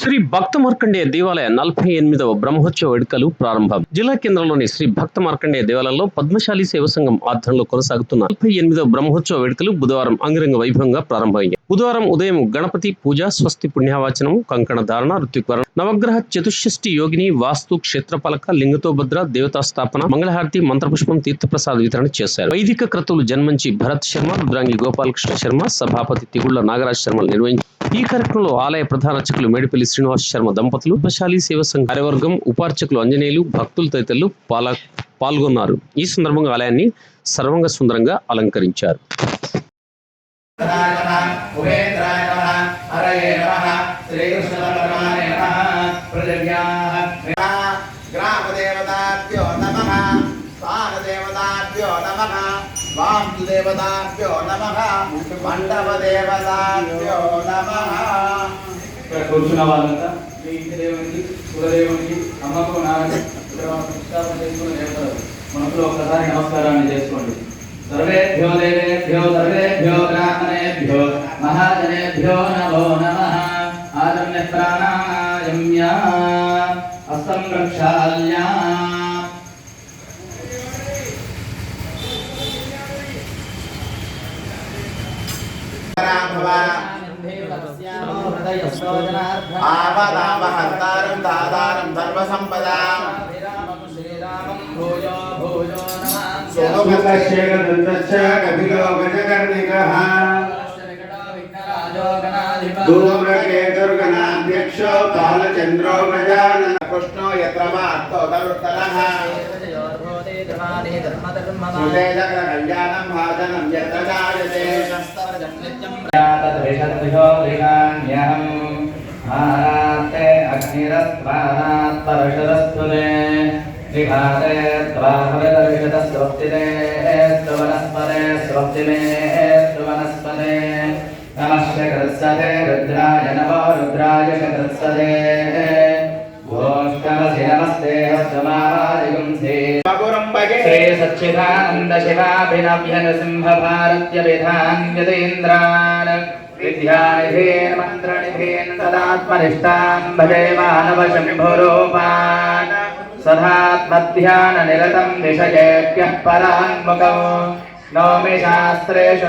శ్రీ భక్త మార్కండేయ దేవాలయ నలభై ఎనిమిదవ బ్రహ్మోత్సవ వేడుకలు ప్రారంభం. జిల్లా కేంద్రంలోని శ్రీ భక్త మార్కండేయ దేవాలయంలో పద్మశాలి సేవ సంఘం ఆధ్వర్యంలో కొనసాగుతున్న నలభై ఎనిమిదవ బ్రహ్మోత్సవ వేడుకలు బుధవారం అంగరంగ వైభవంగా ప్రారంభమయ్యాయి. బుధవారం ఉదయం గణపతి పూజ స్వస్తి పుణ్యవాచనం కంకణ ధారణ ఋత్విక్వరణ నవగ్రహ చతుషష్ఠి యోగిని వాస్తు క్షేత్రపాలక లింగతోభద్ర దేవతా స్థాపన మంగళహారతి మంత్రపుష్పం తీర్థప్రసాద వితరణ చేశారు. వైదిక క్రతువులు జన్మంచి భరత్ శర్మ రుద్రాంగి గోపాలకృష్ణ శర్మ సభాపతి తిగుళ్ళ నాగరాజ్ శర్మలు నిర్వహించారు ఈ కార్యక్రమంలో ఆలయ ప్రధాన అర్చకులు మేడిపల్లి శ్రీనివాస్ శర్మ దంపతులు ఉపశాలి సేవ సంఘ కార్యవర్గం ఉపార్చకులు అంజనేయులు భక్తులు తదితరులు పాల పాల్గొన్నారు. ఈ సందర్భంగా ఆలయాన్ని సర్వంగ సుందరంగా అలంకరించారు. పృథివ్యాః నమః గ్రామదేవతాభ్యో నమః స్థానదేవతాభ్యో నమః వాంసుదేవతాభ్యో నమః మండపదేవతాభ్యో ఇక్కడ కూర్చున్న వాళ్ళంతా మీ ఇంటి దేవునికి కులదేవునికి అమ్మకు నాన్నకు ఇక్కడ దేవతలు మనసులో ఒక్కసారి నమస్కారాన్ని చేసుకోండి. సర్వేభ్యో దేవేభ్యో సర్వేభ్యో బ్రాహ్మణేభ్యో మహాజనేభ్యో నమో నమ. ఆదమ్య ప్రాణాయమ్య गम्या असंरक्षाल्या। आवदावहर्तारं दादारं धर्मसम्पदाम् सोमभद्रश्च गदन्तश्च कपिलो गजकर्णिकः యత్ర వార్తోదరుత్తరః సుతే సకల కళ్యాణం భాజనం యత్ర జాయతే తద్విషద్విషోధికాన్యహం ఆరాత్తే అగ్నిరస్వానాత్పరుషదస్తునే విఘాతే త్వాహవిదర్శతస్వప్తినే వనస్పదే స్వప్తిమే వనస్పదే నమశ్చ కృత్సతే రుద్రాయ शतत्सदे रुद्राय नमो रुद्राय शतत्सदे गोष्ठमसि नमस्ते हस्तमादिगुंसे श्री सच्चिदानन्द शिवाभिनव्य नृसिंहभारत्य विधान्यतेन्द्रान् विद्यानिधेन् मन्त्रनिधेन् सदात्मनिष्ठान् भजे मानवशम्भुरूपान्। सदात्मध्याननिरतम् विषयेभ्यः परान्मुखौ नौमि शास्त्रेषु